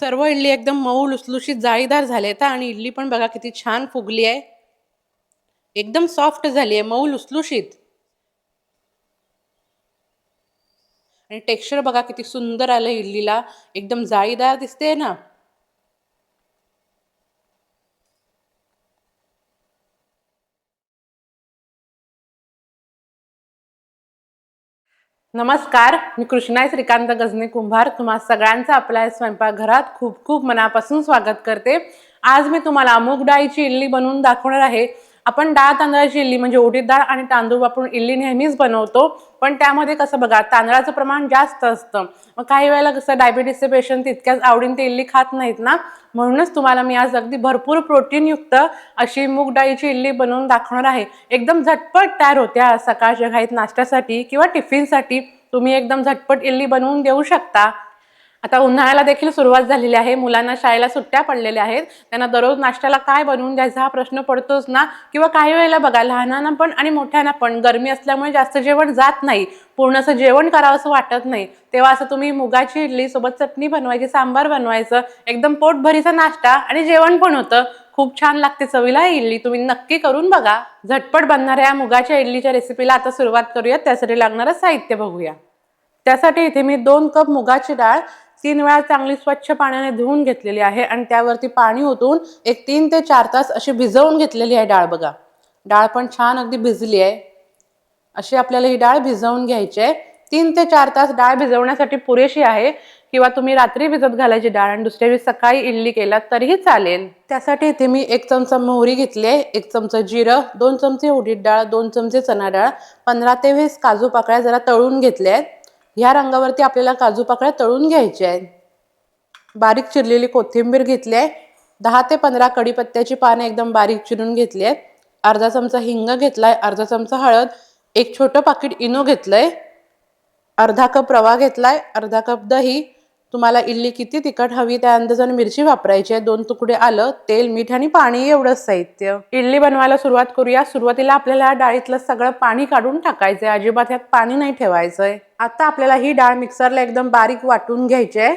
सर्व इडली एकदम मऊ लुसलुशीत जाळीदार झाले आहेत. आणि इडली पण बघा किती छान फुगली आहे. एकदम सॉफ्ट झाली आहे मऊ लुसलुशीत. आणि टेक्स्चर बघा किती सुंदर आलं इडलीला. एकदम जाळीदार दिसते ना. नमस्कार मी कृष्णा श्रीकांत गजने कुंभार. तुम्हा सगळ्यांचं आपल्या स्वयंपाकघरात खूप खूप मनापासून स्वागत करते. आज मी तुम्हाला मूग डाळीची इडली बनवून दाखवणार आहे. आपण डाळ तांदळाची इडली म्हणजे उडीद डाळ आणि तांदूळ वापरून इडली नेहमीच बनवतो. पण त्यामध्ये कसं बघा तांदळाचं प्रमाण जास्त असतं. मग काही वेळेला कसं डायबिटीसचे पेशंट तितक्याच आवडीने ते इडली खात नाहीत ना? म्हणूनच तुम्हाला मी आज अगदी भरपूर प्रोटीनयुक्त अशी मूग डाळीची इडली बनवून दाखवणार आहे. एकदम झटपट तयार होत्या सकाळच्या घाईत नाश्त्यासाठी किंवा टिफिनसाठी. तुम्ही एकदम झटपट इडली बनवून देऊ शकता. आता उन्हाळ्याला देखील सुरुवात झालेली आहे. मुलांना शाळेला सुट्ट्या पडलेल्या आहेत. त्यांना दररोज नाश्त्याला काय बनवून द्यायचा हा प्रश्न पडतोच ना? किंवा काही वेळेला बघा लहानांना पण आणि मोठ्यांना पण गरमी असल्यामुळे जास्त जेवण जात नाही. पूर्ण असं जेवण करावं असं वाटत नाही. तेव्हा असं तुम्ही मुगाची इडली सोबत चटणी बनवायची सांबार बनवायचं एकदम पोटभरीचा नाश्ता आणि जेवण पण होतं. खूप छान लागते चवीला इडली. तुम्ही नक्की करून बघा. झटपट बनणाऱ्या मुगाच्या इडलीच्या रेसिपीला आता सुरुवात करूया त्यासाठी लागणारं साहित्य बघूया. त्यासाठी इथे मी दोन कप मुगाची डाळ तीन वेळा चांगली स्वच्छ पाण्याने धुवून घेतलेली आहे आणि त्यावरती पाणी ओतून एक तीन ते चार तास अशी भिजवून घेतलेली आहे डाळ बघा. डाळ पण छान अगदी भिजली आहे. अशी आपल्याला ही डाळ भिजवून घ्यायची आहे. तीन ते चार तास डाळ भिजवण्यासाठी पुरेशी आहे किंवा तुम्ही रात्री भिजत घालायची डाळ आणि दुसऱ्या दिवशी सकाळी इडली केलात तरीही चालेल. त्यासाठी इथे मी एक चमचा मोहरी घेतली आहे एक चमचा जिरं दोन चमचे उडीद डाळ दोन चमचे चणा डाळ पंधरा ते वीस काजू पाकळ्या जरा तळून घेतल्या आहेत. ह्या रंगावरती आपल्याला काजू पाकळ्या तळून घ्यायच्या आहेत. बारीक चिरलेली कोथिंबीर घेतली आहे. दहा ते पंधरा कडीपत्त्याची पाने एकदम बारीक चिरून घेतली आहेत. अर्धा चमचा हिंग घेतलाय अर्धा चमचा हळद एक छोटं पाकिट इनो घेतलंय. अर्धा कप रवा घेतलाय अर्धा कप दही तुम्हाला इडली किती तिखट हवी त्या अंदाजाने मिरची वापरायची आहे दोन तुकडे आलं तेल मीठ आणि पाणी एवढंच साहित्य. इडली बनवायला सुरुवात करूया. सुरुवातीला आपल्याला डाळीतलं सगळं पाणी काढून टाकायचंय. अजिबात ह्यात पाणी नाही ठेवायचंय. आता आपल्याला ही डाळ मिक्सरला एकदम बारीक वाटून घ्यायची आहे.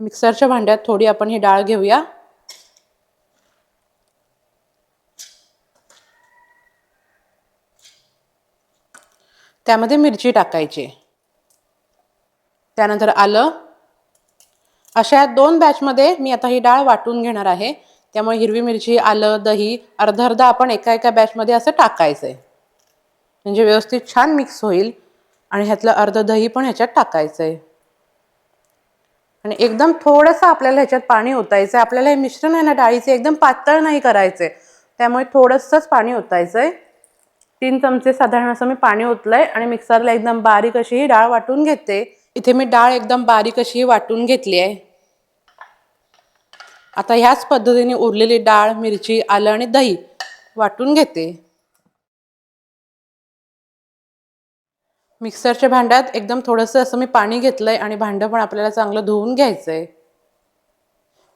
मिक्सरच्या भांड्यात थोडी आपण ही डाळ घेऊया. त्यामध्ये मिरची टाकायची. त्यानंतर आलं अशा दोन बॅचमध्ये मी आता ही डाळ वाटून घेणार आहे. त्यामुळे हिरवी मिरची आलं दही अर्धा अर्धा आपण एका एका बॅचमध्ये असं टाकायचं आहे म्हणजे व्यवस्थित छान मिक्स होईल आणि ह्यातलं अर्ध दही पण ह्याच्यात टाकायचं आहे आणि एकदम थोडंसं आपल्याला ह्याच्यात पाणी ओतायचं आहे आपल्याला हे मिश्रण आहे ना डाळीचे एकदम पातळ नाही करायचं आहे त्यामुळे थोडंसंच पाणी ओतायचं आहे तीन चमचे साधारण असं मी पाणी ओतलंय आणि मिक्सरला एकदम बारीक अशी ही डाळ वाटून घेते. इथे मी डाळ एकदम बारीक अशी वाटून घेतली आहे. आता ह्याच पद्धतीने उरलेली डाळ मिरची आलं आणि दही वाटून घेते. मिक्सरच्या भांड्यात एकदम थोडंसं असं मी पाणी घेतलंय आणि भांडं पण आपल्याला चांगलं धुवून आहे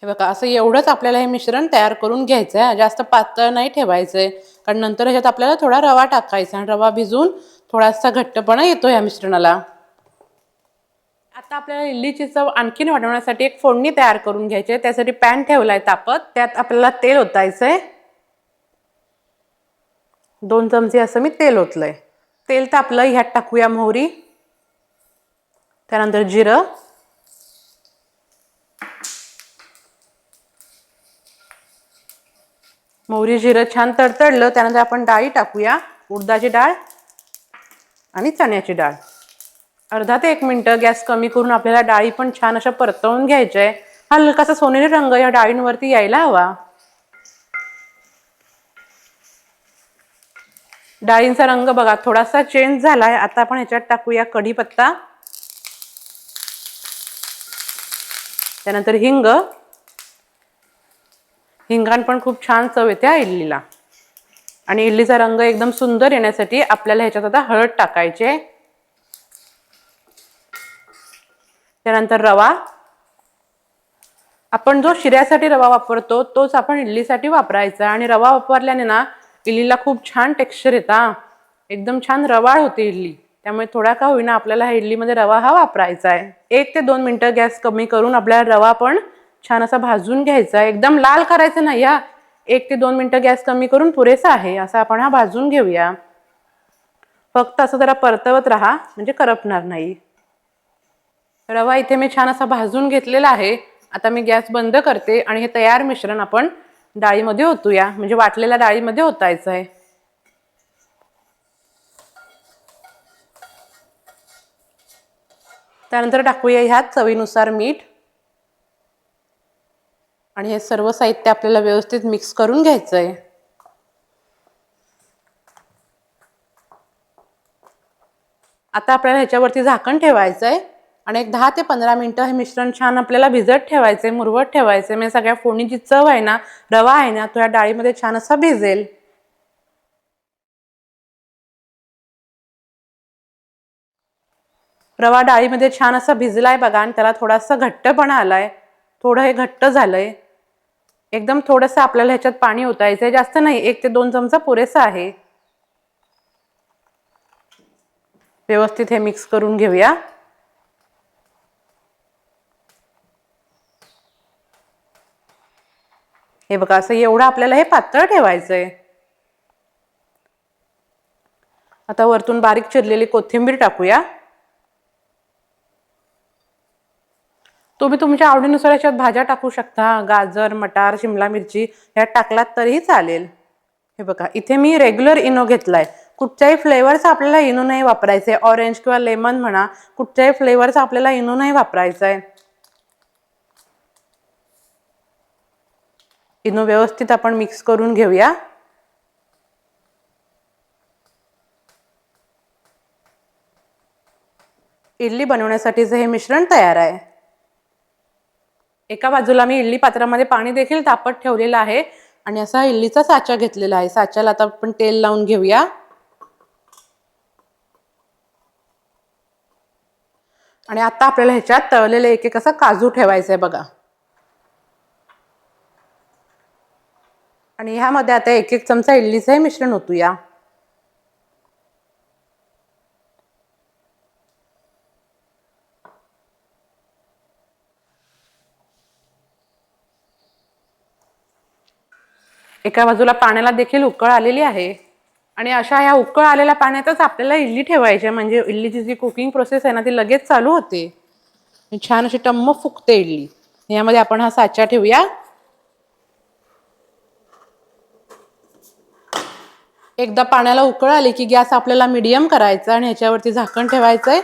हे बघा असं एवढंच आपल्याला हे मिश्रण तयार करून घ्यायचं आहे जास्त पातळ नाही ठेवायचं आहे कारण नंतर ह्याच्यात आपल्याला थोडा रवा टाकायचा आणि रवा भिजून थोडासा घट्टपणा येतो या मिश्रणाला. आता आपल्याला इडलीची चव आणखीन वाढवण्यासाठी एक फोडणी तयार करून घ्यायची आहे. त्यासाठी पॅन ठेवलाय तापत. त्यात आपल्याला तेल ओतायचंय. दोन चमचे असं मी तेल ओतलंय. तेल तापलं ह्यात टाकूया मोहरी. त्यानंतर जिरं. मोहरी जिरं छान तडतडलं. त्यानंतर आपण डाळी टाकूया. उडदाची डाळ आणि चण्याची डाळ. अर्धा ते एक मिनटं गॅस कमी करून आपल्याला डाळी पण छान अशा परतवून घ्यायच्या. आहे हलकासा सोनेरी रंग या डाळींवरती यायला हवा. डाळींचा रंग बघा थोडासा चेंज झालाय. आता आपण ह्याच्यात टाकूया कढीपत्ता. त्यानंतर हिंग. हिंगान पण खूप छान चव येते इडलीला. आणि इडलीचा रंग एकदम सुंदर येण्यासाठी आपल्याला ह्याच्यात आता हळद टाकायचे त्यानंतर रवा. आपण जो शिऱ्यासाठी रवा वापरतो तोच आपण इडलीसाठी वापरायचा. आणि रवा वापरल्याने ना इडलीला खूप छान टेक्स्चर येतं एकदम छान रवाळ होते इडली. त्यामुळे थोडा का होईना आपल्याला ह्या इडलीमध्ये रवा हा वापरायचा आहे. एक ते दोन मिनटं गॅस कमी करून आपल्याला रवा पण छान असा भाजून घ्यायचा आहे. एकदम लाल करायचं नाही हा. एक ते दोन मिनटं गॅस कमी करून पुरेसा आहे. असा आपण हा भाजून घेऊया. फक्त असं जरा परतवत राहा म्हणजे करपणार नाही. रवा इथे मी छान असा भाजून घेतलेला आहे. आता मी गॅस बंद करते आणि हे तयार मिश्रण आपण डाळीमध्ये ओतूया. म्हणजे वाटलेल्या डाळीमध्ये ओतायचं आहे. त्यानंतर टाकूया ह्यात चवीनुसार मीठ. आणि हे सर्व साहित्य आपल्याला व्यवस्थित मिक्स करून घ्यायचं आहे आता आपल्याला ह्याच्यावरती झाकण ठेवायचं आहे आणि एक दहा ते पंधरा मिनटं हे मिश्रण छान आपल्याला भिजत ठेवायचे मुरवत ठेवायचे. म्हणजे सगळ्या फोडणीची चव आहे ना रवा आहे ना तो या डाळीमध्ये छान असा भिजेल. रवा डाळीमध्ये छान असा भिजलाय बघा आणि त्याला थोडासा घट्टपणा आलाय. थोडं हे घट्ट झालंय. एकदम थोडंसं आपल्याला ह्याच्यात पाणी ओतायचंय. जास्त नाही एक ते दोन चमचा पुरेसा आहे. व्यवस्थित हे मिक्स करून घेऊया. हे बघा असं एवढं आपल्याला हे पातळ ठेवायचं आहे आता वरतून बारीक चिरलेली कोथिंबीर टाकूया. तुम्ही तुमच्या आवडीनुसार याच्यात भाज्या टाकू शकता. गाजर मटार शिमला मिरची ह्यात टाकलात तरीही चालेल. हे बघा इथे मी रेग्युलर इनो घेतलाय. कुठच्याही फ्लेवरचा आपल्याला इनो नाही वापरायचा. आहे ऑरेंज किंवा लेमन म्हणा कुठच्याही फ्लेवरचा आपल्याला इनो नाही वापरायचा आहे इनो व्यवस्थित आपण मिक्स करून घेऊया. इडली बनवण्यासाठीचं हे मिश्रण तयार आहे. एका बाजूला मी इडली पात्रामध्ये पाणी देखील तापत ठेवलेलं आहे आणि असा इडलीचा साचा घेतलेला आहे. साच्याला आता आपण तेल लावून घेऊया. आणि आता आपल्याला ह्याच्यात तळलेले एक एक असा काजू ठेवायचा आहे बघा. आणि ह्यामध्ये आता एक एक चमचा इडलीचं हे मिश्रण ओतूया. एका बाजूला पाण्याला देखील उकळ आलेली आहे. आणि अशा ह्या उकळ आलेल्या पाण्यातच आपल्याला इडली ठेवायची आहे. म्हणजे इडलीची जी कुकिंग प्रोसेस आहे ना ती लगेच चालू होते. छान अशी टम्म फुकते इडली. यामध्ये आपण हा साचा ठेवूया. एकदा पाण्याला उकळ आली की गॅस आपल्याला मिडियम करायचा आणि ह्याच्यावरती झाकण ठेवायचं आहे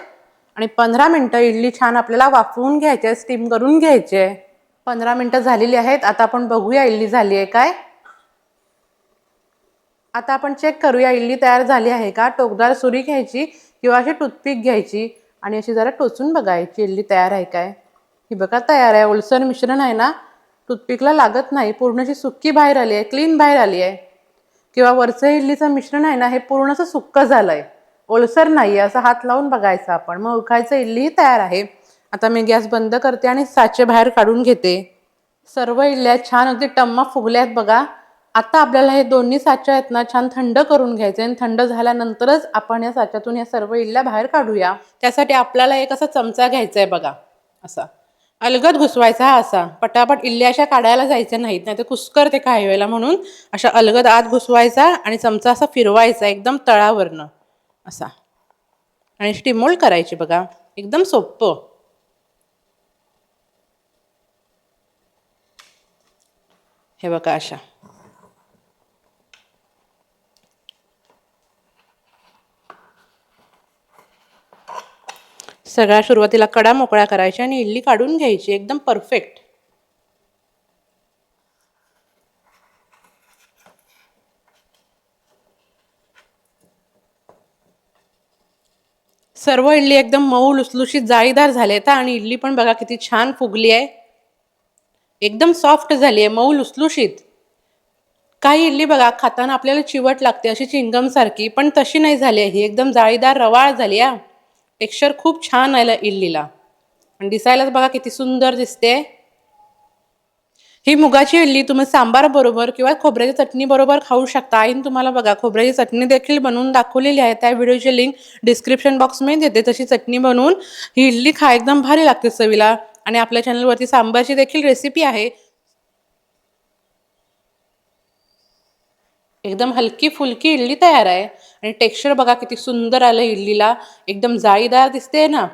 आणि पंधरा मिनटं इडली छान आपल्याला वाफवून घ्यायची आहे स्टीम करून घ्यायची आहे पंधरा मिनटं झालेली आहेत. आता आपण बघूया इडली झाली आहे काय. आता आपण चेक करूया इडली तयार झाली आहे का. टोकदार सुरी घ्यायची किंवा अशी टूथपिक घ्यायची आणि अशी जरा टोचून बघायची इडली तयार आहे काय. ही बघा तयार आहे. ओलसर मिश्रण आहे ना. टूथपिकला लागत नाही. पूर्ण अशी सुक्की बाहेर आली आहे क्लीन बाहेर आली आहे किंवा वरचं इडलीचं मिश्रण आहे ना हे पूर्ण असं सुक्क झालं आहे ओलसर नाही आहे असं हात लावून बघायचं आपण. मग उखायचं इडलीही तयार आहे. आता मी गॅस बंद करते आणि साचे बाहेर काढून घेते. सर्व इडल्या छान अगदी टम्मा फुगल्या आहेत बघा. आता आपल्याला हे दोन्ही साच्या आहेत ना छान थंड करून घ्यायचे आणि थंड झाल्यानंतरच आपण या साच्यातून या सर्व इडल्या बाहेर काढूया. त्यासाठी आपल्याला एक असा चमचा घ्यायचा आहे बघा असा. अलगद घुसवायचा हा असा. पटापट इल्ल्या अशा काढायला जायचं नाहीत नाही तर कुस्करते काही वेळेला म्हणून अशा अलगद आत घुसवायचा आणि चमचा असा फिरवायचा एकदम तळावरनं असा. आणि स्टिमोल्ड करायची बघा एकदम सोपं हे बघा अशा. सगळ्या सुरुवातीला कडा मोकळ्या करायच्या आणि इडली काढून घ्यायची एकदम परफेक्ट सर्व इडली एकदम मऊ लुसलुशीत जाळीदार झाले आहेत आणि इडली पण बघा किती छान फुगली आहे. एकदम सॉफ्ट झाली आहे मऊ लुसलुशीत. काही इडली बघा खाताना आपल्याला चिवट लागते अशी चिंगमसारखी पण तशी नाही झाली आहे. ही एकदम जाळीदार रवाळ झाली आहे टेक्स्चर खूप छान आलं इडलीला. आणि दिसायलाच बघा किती सुंदर दिसते. ही मुगाची इडली तुम्ही सांबार बरोबर किंवा खोबऱ्याच्या चटणी बरोबर खाऊ शकता. आईन तुम्हाला बघा खोबऱ्याची चटणी देखील बनवून दाखवलेली आहे. त्या व्हिडिओची लिंक डिस्क्रिप्शन बॉक्समध्ये देते. तशी चटणी बनवून ही इडली खा एकदम भारी लागते चवीला. आणि आपल्या चॅनलवरती सांबारची देखील रेसिपी आहे. एकदम हलकी फुलकी इडली तयार आहे. आणि टेक्स्चर बघा किती सुंदर आलं इडलीला. एकदम जाळीदार दिसते ना.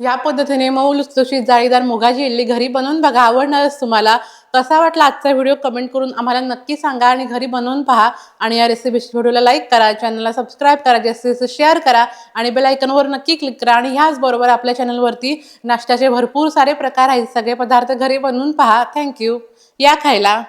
या पद्धतीने मऊ लुसलुशीत जाळीदार मुगाची इडली घरी बनवून बघा आवडणारच तुम्हाला. कसा वाटला आजचा व्हिडिओ कमेंट करून आम्हाला नक्की सांगा आणि घरी बनवून पहा. आणि या रेसिपी व्हिडिओला लाईक करा चॅनलला सबस्क्राईब करा जास्तीत जास्त शेअर करा आणि बेलायकनवर नक्की क्लिक करा. आणि ह्याचबरोबर आपल्या चॅनलवरती नाश्त्याचे भरपूर सारे प्रकार आहेत. सगळे पदार्थ घरी बनवून पहा. थँक्यू या खायला.